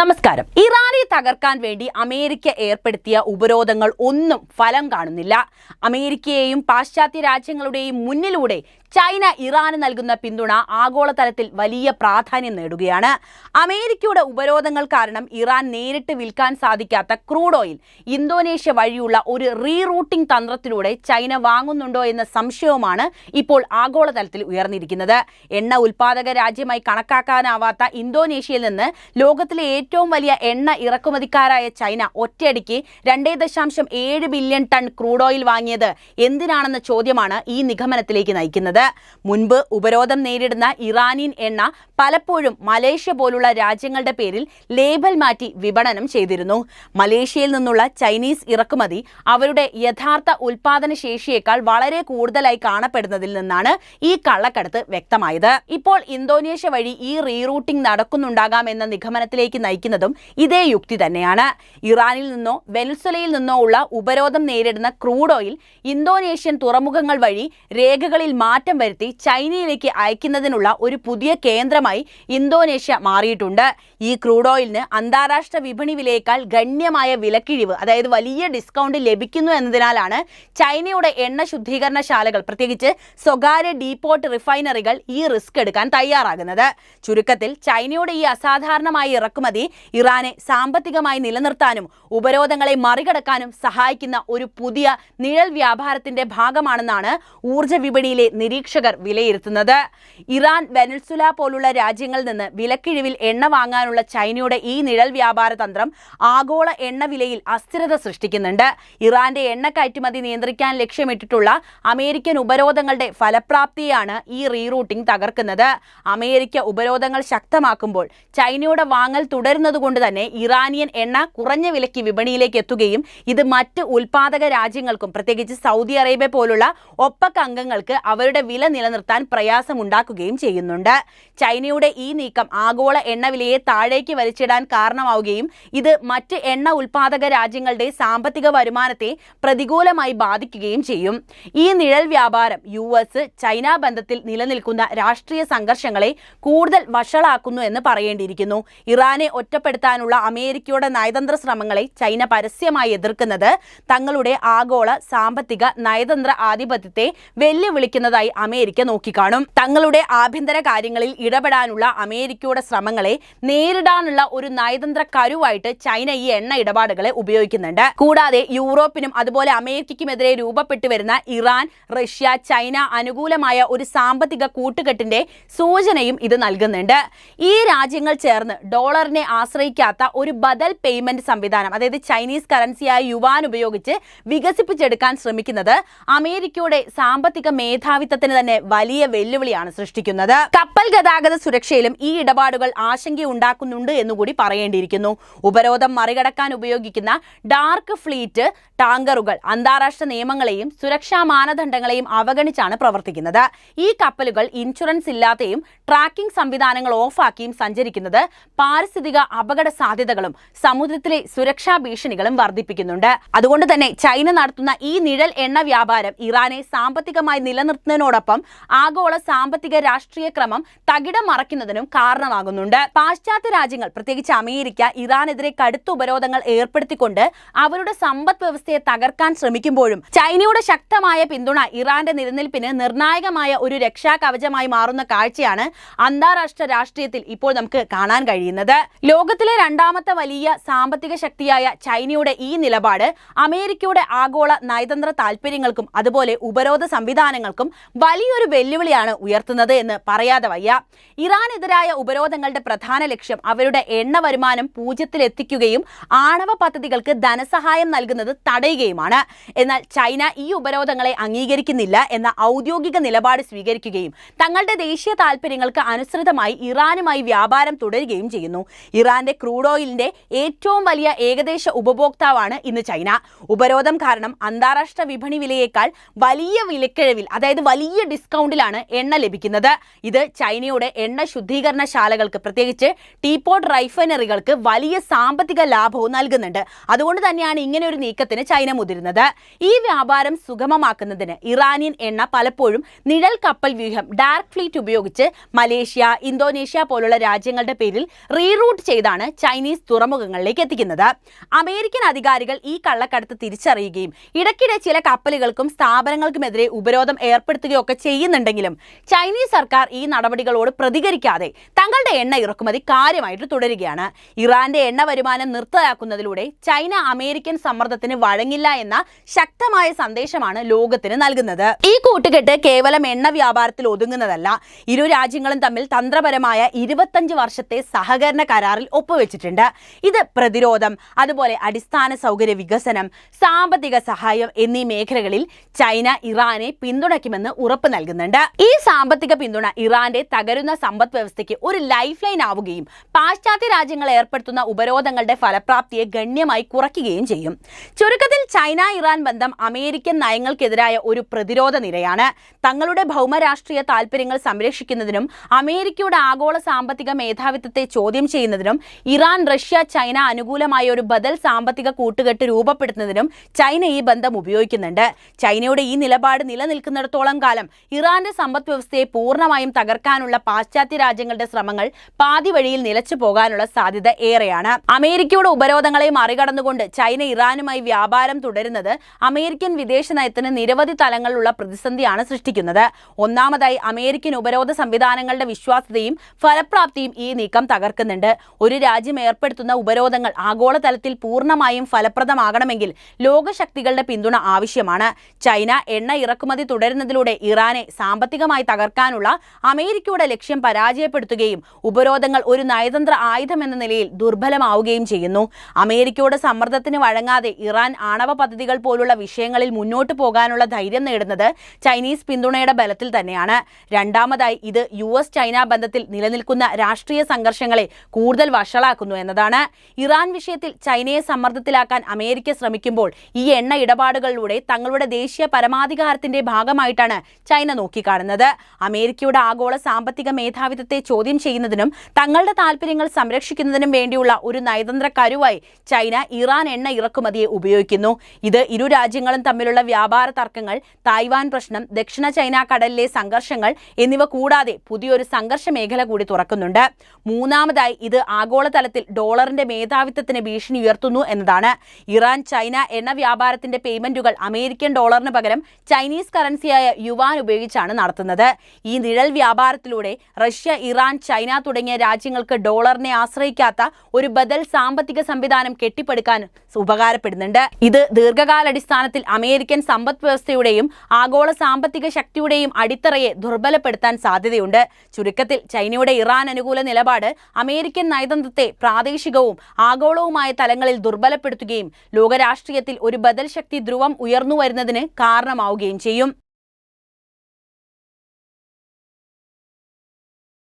നമസ്കാരം. ഇറാനെ തകർക്കാൻ വേണ്ടി അമേരിക്ക ഏർപ്പെടുത്തിയ ഉപരോധങ്ങൾ ഒന്നും ഫലം കാണുന്നില്ല. അമേരിക്കയെയും പാശ്ചാത്യ രാജ്യങ്ങളുടെയും മുന്നിലൂടെ ചൈന ഇറാന് നൽകുന്ന പിന്തുണ ആഗോളതലത്തിൽ വലിയ പ്രാധാന്യം നേടുകയാണ്. അമേരിക്കയുടെ ഉപരോധങ്ങൾ കാരണം ഇറാൻ നേരിട്ട് വിൽക്കാൻ സാധിക്കാത്ത ക്രൂഡ് ഓയിൽ ഇന്തോനേഷ്യ വഴിയുള്ള ഒരു റീറൂട്ടിംഗ് തന്ത്രത്തിലൂടെ ചൈന വാങ്ങുന്നുണ്ടോ എന്ന സംശയവുമാണ് ഇപ്പോൾ ആഗോളതലത്തിൽ ഉയർന്നിരിക്കുന്നത്. എണ്ണ ഉൽപാദക രാജ്യമായി കണക്കാക്കാനാവാത്ത ഇന്തോനേഷ്യയിൽ നിന്ന് ലോകത്തിലെ ഏറ്റവും വലിയ എണ്ണ ഇറക്കുമതിക്കാരായ ചൈന ഒറ്റയടിക്ക് രണ്ടേ ദശാംശം ഏഴ് ബില്യൺ ടൺ ക്രൂഡ് ഓയിൽ വാങ്ങിയത്. എന്തിനാണെന്ന ചോദ്യമാണ് ഈ നിഗമനത്തിലേക്ക് നയിക്കുന്നത്. മുൻപ് ഉപരോധം നേരിടുന്ന ഇറാനിയൻ എണ്ണ പലപ്പോഴും മലേഷ്യ പോലുള്ള രാജ്യങ്ങളുടെ പേരിൽ ലേബൽ മാറ്റി വിപണനം ചെയ്തിരുന്നു. മലേഷ്യയിൽ നിന്നുള്ള ചൈനീസ് ഇറക്കുമതി അവരുടെ യഥാർത്ഥ ഉൽപാദന ശേഷിയേക്കാൾ വളരെ കൂടുതലായി കാണപ്പെടുന്നതിൽ നിന്നാണ് ഈ കള്ളക്കടത്ത് വ്യക്തമായത്. ഇപ്പോൾ ഇന്തോനേഷ്യ വഴി ഈ റീറൂട്ടിംഗ് നടക്കുന്നുണ്ടാകാം എന്ന നിഗമനത്തിലേക്ക് നയിക്കുന്നതും ഇതേ യുക്തി തന്നെയാണ്. ഇറാനിൽ നിന്നോ വെനസ്വലയിൽ നിന്നോ ഉള്ള ഉപരോധം നേരിടുന്ന ക്രൂഡ് ഓയിൽ ഇന്തോനേഷ്യൻ തുറമുഖങ്ങൾ വഴി രേഖകളിൽ മാറ്റം വരുത്തി ചൈനയിലേക്ക് അയക്കുന്നതിനുള്ള ഒരു പുതിയ കേന്ദ്രമായി ഇന്തോനേഷ്യ മാറിയിട്ടുണ്ട്. ഈ ക്രൂഡ് ഓയിലിന് അന്താരാഷ്ട്ര വിപണി വിലയേക്കാൾ ഗണ്യമായ വിലക്കിഴിവ് അതായത് വലിയ ഡിസ്കൗണ്ട് ലഭിക്കുന്നു എന്നതിനാലാണ് ചൈനയുടെ എണ്ണ ശുദ്ധീകരണശാലകൾ പ്രത്യേകിച്ച് സ്വകാര്യ ഡീപോർട്ട് റിഫൈനറികൾ ഈ റിസ്ക് എടുക്കാൻ തയ്യാറാകുന്നത്. ചുരുക്കത്തിൽ ചൈനയുടെ ഈ അസാധാരണമായ ഇറക്കുമതി ഇറാനെ സാമ്പത്തികമായി നിലനിർത്താനും ഉപരോധങ്ങളെ മറികടക്കാനും സഹായിക്കുന്ന ഒരു പുതിയ നിഴൽ വ്യാപാരത്തിന്റെ ഭാഗമാണെന്നാണ് ഊർജ വിപണിയിലെ നിരീക്ഷകർ വിലയിരുത്തുന്നത്. ഇറാൻ വെനൽസുല പോലുള്ള രാജ്യങ്ങളിൽ നിന്ന് വിലക്കിഴിവിൽ എണ്ണ വാങ്ങാനുള്ള ചൈനയുടെ ഈ നിഴൽ വ്യാപാര തന്ത്രം ആഗോള എണ്ണ വിലയിൽ അസ്ഥിരത സൃഷ്ടിക്കുന്നുണ്ട്. ഇറാന്റെ എണ്ണ കയറ്റുമതി നിയന്ത്രിക്കാൻ ലക്ഷ്യമിട്ടിട്ടുള്ള അമേരിക്കൻ ഉപരോധങ്ങളുടെ ഫലപ്രാപ്തിയാണ് ഈ റീറൂട്ടിംഗ് തകർക്കുന്നത്. അമേരിക്ക ഉപരോധങ്ങൾ ശക്തമാക്കുമ്പോൾ ചൈനയുടെ വാങ്ങൽ തുടരുന്നതുകൊണ്ട് തന്നെ ഇറാനിയൻ എണ്ണ കുറഞ്ഞ വിലയ്ക്ക് വിപണിയിലേക്ക് എത്തുകയും ഇത് മറ്റ് ഉൽപാദക രാജ്യങ്ങൾക്കും പ്രത്യേകിച്ച് സൗദി അറേബ്യ പോലുള്ള ഒപ്പക്ക അംഗങ്ങൾക്ക് അവരുടെ വില നിലനിർത്താൻ പ്രയാസമുണ്ടാക്കുകയും ചെയ്യുന്നുണ്ട്. ചൈനയുടെ ഈ നീക്കം ആഗോള എണ്ണവിലയെ താഴേക്ക് വലിച്ചിടാൻ കാരണമാവുകയും ഇത് മറ്റ് എണ്ണ ഉൽപാദക രാജ്യങ്ങളുടെ സാമ്പത്തിക വരുമാനത്തെ പ്രതികൂലമായി ബാധിക്കുകയും ചെയ്യും. ഈ നിഴൽ വ്യാപാരം യു എസ് ചൈന ബന്ധത്തിൽ നിലനിൽക്കുന്ന രാഷ്ട്രീയ സംഘർഷങ്ങളെ കൂടുതൽ വഷളാക്കുന്നു എന്ന് പറയേണ്ടിയിരിക്കുന്നു. ഇറാനെ ഒറ്റപ്പെടുത്താനുള്ള അമേരിക്കയുടെ നയതന്ത്ര ശ്രമങ്ങളെ ചൈന പരസ്യമായി എതിർക്കുന്നത് തങ്ങളുടെ ആഗോള സാമ്പത്തിക നയതന്ത്ര ആധിപത്യത്തെ വെല്ലുവിളിക്കുന്നതായി അമേരിക്ക നോക്കിക്കാണും. തങ്ങളുടെ ആഭ്യന്തര കാര്യങ്ങളിൽ ഇടപെടാനുള്ള അമേരിക്കയുടെ ശ്രമങ്ങളെ നേരിടാനുള്ള ഒരു നയതന്ത്ര കരുവായിട്ട് ചൈന ഈ എണ്ണ ഇടപാടുകളെ ഉപയോഗിക്കുന്നുണ്ട്. കൂടാതെ യൂറോപ്പിനും അതുപോലെ അമേരിക്കയ്ക്കുമെതിരെ രൂപപ്പെട്ടു വരുന്ന ഇറാൻ റഷ്യ ചൈന അനുകൂലമായ ഒരു സാമ്പത്തിക കൂട്ടുകെട്ടിന്റെ സൂചനയും ഇത് നൽകുന്നുണ്ട്. ഈ രാജ്യങ്ങൾ ചേർന്ന് ഡോളറിനെ ആശ്രയിക്കാത്ത ഒരു ബദൽ പേയ്മെന്റ് സംവിധാനം അതായത് ചൈനീസ് കറൻസിയായ യുവാൻ ഉപയോഗിച്ച് വികസിപ്പിച്ചെടുക്കാൻ ശ്രമിക്കുന്നത് അമേരിക്കയുടെ സാമ്പത്തിക മേധാവിത്വത്തിന് തന്നെ വലിയ വെല്ലുവിളിയാണ് സൃഷ്ടിക്കുന്നത്. കപ്പൽ ഗതാഗത സുരക്ഷയിലും ഈ ഇടപാടുകൾ ആശങ്കയുണ്ടാക്കുന്നുണ്ട് എന്നുകൂടി പറയേണ്ടിയിരിക്കുന്നു. ഉപരോധം മറികടക്കാൻ ഉപയോഗിക്കുന്ന ഡാർക്ക് ഫ്ലീറ്റ് ടാങ്കറുകൾ അന്താരാഷ്ട്ര നിയമങ്ങളെയും സുരക്ഷാ മാനദണ്ഡങ്ങളെയും അവഗണിച്ചാണ് പ്രവർത്തിക്കുന്നത്. ഈ കപ്പലുകൾ ഇൻഷുറൻസ് ഇല്ലാതെയും ട്രാക്കിംഗ് സംവിധാനങ്ങൾ ഓഫാക്കിയും സഞ്ചരിക്കുന്നത് പാരിസ്ഥിതിക അപകട സാധ്യതകളും സമുദ്രത്തിലെ സുരക്ഷാ ഭീഷണികളും വർദ്ധിപ്പിക്കുന്നുണ്ട്. അതുകൊണ്ട് തന്നെ ചൈന നടത്തുന്ന ഈ നിഴൽ എണ്ണ വ്യാപാരം ഇറാനെ സാമ്പത്തികമായി നിലനിർത്തുന്നതിനോടൊപ്പം ആഗോള സാമ്പത്തിക രാഷ്ട്രീയ ക്രമം തകിടം മറയ്ക്കുന്നതിനും കാരണമാകുന്നുണ്ട്. പാശ്ചാത്യ രാജ്യങ്ങൾ പ്രത്യേകിച്ച് അമേരിക്ക ഇറാനെതിരെ കടുത്ത ഉപരോധങ്ങൾ ഏർപ്പെടുത്തിക്കൊണ്ട് അവരുടെ സമ്പദ് വ്യവസ്ഥയെ തകർക്കാൻ ശ്രമിക്കുമ്പോഴും ചൈനയുടെ ശക്തമായ പിന്തുണ ഇറാന്റെ നിലനിൽപ്പിന് നിർണായകമായ ഒരു രക്ഷാ കവചമായി മാറുന്ന കാഴ്ചയാണ് അന്താരാഷ്ട്ര രാഷ്ട്രീയത്തിൽ ഇപ്പോൾ നമുക്ക് കാണാൻ കഴിയുന്നത്. ലോകത്തിലെ രണ്ടാമത്തെ വലിയ സാമ്പത്തിക ശക്തിയായ ചൈനയുടെ ഈ നിലപാട് അമേരിക്കയുടെ ആഗോള നയതന്ത്ര താൽപര്യങ്ങൾക്കും അതുപോലെ ഉപരോധ സംവിധാനങ്ങൾക്കും വലിയൊരു വെല്ലുവിളിയാണ് ഉയർത്തുന്നത് എന്ന് പറയാതെ വയ്യ. ഇറാനെതിരായ ഉപരോധങ്ങളുടെ പ്രധാന ലക്ഷ്യം അവരുടെ എണ്ണ വരുമാനം പൂജ്യത്തിലെത്തിക്കുകയും ആണവ പദ്ധതികൾക്ക് ധനസഹായം നൽകുന്നത് തടയുകയുമാണ്. എന്നാൽ ചൈന ഈ ഉപരോധങ്ങളെ അംഗീകരിക്കുന്നില്ല എന്ന ഔദ്യോഗിക നിലപാട് സ്വീകരിക്കുകയും തങ്ങളുടെ ദേശീയ താൽപ്പര്യങ്ങൾക്ക് അനുസൃതമായി ഇറാനുമായി വ്യാപാരം തുടരുകയും ചെയ്യുന്നു. ഇറാന്റെ ക്രൂഡ് ഓയിലിന്റെ ഏറ്റവും വലിയ ഏകദേശ ഉപഭോക്താവാണ് ഇന്ന് ചൈന. ഉപരോധം കാരണം അന്താരാഷ്ട്ര വിപണി വിലയേക്കാൾ വലിയ വിലക്കിഴവിൽ അതായത് വലിയ വലിയ ഡിസ്കൗണ്ടിലാണ് എണ്ണ ലഭിക്കുന്നത്. ഇത് ചൈനയുടെ എണ്ണ ശുദ്ധീകരണ ശാലകൾക്ക് പ്രത്യേകിച്ച് ടീപോട്ട് റൈഫൈനറികൾക്ക് വലിയ സാമ്പത്തിക ലാഭവും നൽകുന്നുണ്ട്. അതുകൊണ്ട് തന്നെയാണ് ഇങ്ങനെ ഒരു നീക്കത്തിന് ചൈന മുതിരുന്നത്. ഈ വ്യാപാരം സുഗമമാക്കുന്നതിന് ഇറാനിയൻ എണ്ണ പലപ്പോഴും നിഴൽ കപ്പൽ വ്യൂഹം ഡാർക്ക് ഫ്ലീറ്റ് ഉപയോഗിച്ച് മലേഷ്യ ഇന്തോനേഷ്യ പോലുള്ള രാജ്യങ്ങളുടെ പേരിൽ റീറൂട്ട് ചെയ്താണ് ചൈനീസ് തുറമുഖങ്ങളിലേക്ക് എത്തിക്കുന്നത്. അമേരിക്കൻ അധികാരികൾ ഈ കള്ളക്കടത്ത് തിരിച്ചറിയുകയും ഇടയ്ക്കിടെ ചില കപ്പലുകൾക്കും സ്ഥാപനങ്ങൾക്കുമെതിരെ ഉപരോധം ഏർപ്പെടുത്തുകയൊക്കെ ചെയ്യുന്നുണ്ടെങ്കിലും ചൈനീസ് സർക്കാർ ഈ നടപടികളോട് പ്രതികരിക്കാതെ തങ്ങളുടെ എണ്ണ ഇറക്കുമതി കാര്യമായിട്ട് തുടരുകയാണ്. ഇറാന്റെ എണ്ണ വരുമാനം നിർത്തലാക്കുന്നതിലൂടെ ചൈന അമേരിക്കൻ സമ്മർദ്ദത്തിന് വഴങ്ങില്ല എന്ന ശക്തമായ സന്ദേശമാണ് ലോകത്തിന് നൽകുന്നത്. ഈ കൂട്ടുകെട്ട് കേവലം എണ്ണ വ്യാപാരത്തിൽ ഒതുങ്ങുന്നതല്ല. ഇരു രാജ്യങ്ങളും തമ്മിൽ തന്ത്രപരമായ ഇരുപത്തഞ്ച് വർഷത്തെ സഹകരണ കരാറിൽ ഒപ്പുവെച്ചിട്ടുണ്ട്. ഇത് പ്രതിരോധം അതുപോലെ അടിസ്ഥാന സൗകര്യ വികസനം സാമ്പത്തിക സഹായം എന്നീ മേഖലകളിൽ ചൈന ഇറാനെ പിന്തുണയ്ക്കുമെന്ന് ഉറപ്പ് നൽകുന്നുണ്ട്. ഈ സാമ്പത്തിക പിന്തുണ ഇറാന്റെ തകരുന്ന സമ്പദ് വ്യവസ്ഥയ്ക്ക് ഒരു ലൈഫ് ലൈൻ ആവുകയും പാശ്ചാത്യ രാജ്യങ്ങൾ ഏർപ്പെടുത്തുന്ന ഉപരോധങ്ങളുടെ ഫലപ്രാപ്തിയെ ഗണ്യമായി കുറയ്ക്കുകയും ചെയ്യും. ചുരുക്കത്തിൽ ചൈന ഇറാൻ ബന്ധം അമേരിക്കൻ നയങ്ങൾക്കെതിരായ ഒരു പ്രതിരോധ നിരയാണ്. തങ്ങളുടെ ഭൗമരാഷ്ട്രീയ താൽപര്യങ്ങൾ സംരക്ഷിക്കുന്നതിനും അമേരിക്കയുടെ ആഗോള സാമ്പത്തിക മേധാവിത്വത്തെ ചോദ്യം ചെയ്യുന്നതിനും ഇറാൻ റഷ്യ ചൈന അനുകൂലമായ ഒരു ബദൽ സാമ്പത്തിക കൂട്ടുകെട്ട് രൂപപ്പെടുത്തുന്നതിനും ചൈന ഈ ബന്ധം ഉപയോഗിക്കുന്നുണ്ട്. ചൈനയുടെ ഈ നിലപാട് നിലനിൽക്കുന്നിടത്തോളം കാലം ഇറാന്റെ സമ്പദ് വ്യവസ്ഥയെ പൂർണമായും തകർക്കാനുള്ള പാശ്ചാത്യ രാജ്യങ്ങളുടെ ശ്രമങ്ങൾ പാതി വഴിയിൽ നിലച്ചു പോകാനുള്ള സാധ്യത ഏറെയാണ്. അമേരിക്കയുടെ ഉപരോധങ്ങളെ മറികടന്നുകൊണ്ട് ചൈന ഇറാനുമായി വ്യാപാരം തുടരുന്നത് അമേരിക്കൻ വിദേശ നയത്തിന് നിരവധി തലങ്ങളിലുള്ള പ്രതിസന്ധിയാണ് സൃഷ്ടിക്കുന്നത്. ഒന്നാമതായി അമേരിക്കൻ ഉപരോധ സംവിധാനങ്ങളുടെ വിശ്വാസ്യതയും ഫലപ്രാപ്തിയും ഈ നീക്കം തകർക്കുന്നുണ്ട്. ഒരു രാജ്യം ഏർപ്പെടുത്തുന്ന ഉപരോധങ്ങൾ ആഗോളതലത്തിൽ പൂർണമായും ഫലപ്രദമാകണമെങ്കിൽ ലോകശക്തികളുടെ പിന്തുണ ആവശ്യമാണ്. ചൈന എണ്ണ ഇറക്കുമതി തുടരുന്നതിലൂടെ ഇറാനെ സാമ്പത്തികമായി തകർക്കാനുള്ള അമേരിക്കയുടെ ലക്ഷ്യം പരാജയപ്പെടുത്തുകയും ഉപരോധങ്ങൾ ഒരു നയതന്ത്ര ആയുധം എന്ന നിലയിൽ ദുർബലമാവുകയും ചെയ്യുന്നു. അമേരിക്കയുടെ സമ്മർദ്ദത്തിന് വഴങ്ങാതെ ഇറാൻ ആണവ പദ്ധതികൾ പോലുള്ള വിഷയങ്ങളിൽ മുന്നോട്ട് പോകാനുള്ള ധൈര്യം നേടുന്നത് ചൈനീസ് പിന്തുണയുടെ ബലത്തിൽ തന്നെയാണ്. രണ്ടാമതായി ഇത് യു എസ് ചൈന ബന്ധത്തിൽ നിലനിൽക്കുന്ന രാഷ്ട്രീയ സംഘർഷങ്ങളെ കൂടുതൽ വഷളാക്കുന്നു എന്നതാണ്. ഇറാൻ വിഷയത്തിൽ ചൈനയെ സമ്മർദ്ദത്തിലാക്കാൻ അമേരിക്ക ശ്രമിക്കുമ്പോൾ ഈ എണ്ണ ഇടപാടുകളിലൂടെ തങ്ങളുടെ ദേശീയ പരമാധികാരത്തിന്റെ ഭാഗമായിട്ടാണ് ചൈന നോക്കിക്കാണുന്നത്. അമേരിക്കയുടെ ആഗോള സാമ്പത്തിക മേധാവിത്വത്തെ ചോദ്യം ചെയ്യുന്നതിനും തങ്ങളുടെ താൽപ്പര്യങ്ങൾ സംരക്ഷിക്കുന്നതിനും വേണ്ടിയുള്ള ഒരു നയതന്ത്ര കരുവായി ചൈന ഇറാൻ എണ്ണ ഇറക്കുമതിയെ ഉപയോഗിക്കുന്നു. ഇത് ഇരു രാജ്യങ്ങളും തമ്മിലുള്ള വ്യാപാര തർക്കങ്ങൾ തായ്വാൻ പ്രശ്നം ദക്ഷിണ ചൈന കടലിലെ സംഘർഷങ്ങൾ എന്നിവ കൂടാതെ പുതിയൊരു സംഘർഷ മേഖല കൂടി തുറക്കുന്നുണ്ട്. മൂന്നാമതായി ഇത് ആഗോളതലത്തിൽ ഡോളറിന്റെ മേധാവിത്വത്തിന് ഭീഷണി ഉയർത്തുന്നു എന്നതാണ്. ഇറാൻ ചൈന എണ്ണ വ്യാപാരത്തിന്റെ പേയ്മെന്റുകൾ അമേരിക്കൻ ഡോളറിന് പകരം ചൈനീസ് കറൻസിയായ യുവാൻ ഉപയോഗിച്ചാണ് നടത്തുന്നത്. ഈ നിഴൽ വ്യാപാരത്തിലൂടെ റഷ്യ ഇറാൻ ചൈന തുടങ്ങിയ രാജ്യങ്ങൾക്ക് ഡോളറിനെ ആശ്രയിക്കാത്ത ഒരു ബദൽ സാമ്പത്തിക സംവിധാനം കെട്ടിപ്പടുക്കാൻ ഉപകാരപ്പെടുന്നുണ്ട്. ഇത് ദീർഘകാലാടിസ്ഥാനത്തിൽ അമേരിക്കൻ സമ്പദ് വ്യവസ്ഥയുടെയും ആഗോള സാമ്പത്തിക ശക്തിയുടെയും അടിത്തറയെ ദുർബലപ്പെടുത്താൻ സാധ്യതയുണ്ട്. ചുരുക്കത്തിൽ ചൈനയുടെ ഇറാൻ അനുകൂല നിലപാട് അമേരിക്കൻ നയതന്ത്രത്തെ പ്രാദേശികവും ആഗോളവുമായ തലങ്ങളിൽ ദുർബലപ്പെടുത്തുകയും ലോകരാഷ്ട്രീയത്തിൽ ഒരു ബദൽ ശക്തി ധ്രുവം ഉയർന്നു വരുന്നതിന് കാരണമാവുകയും ചെയ്യും.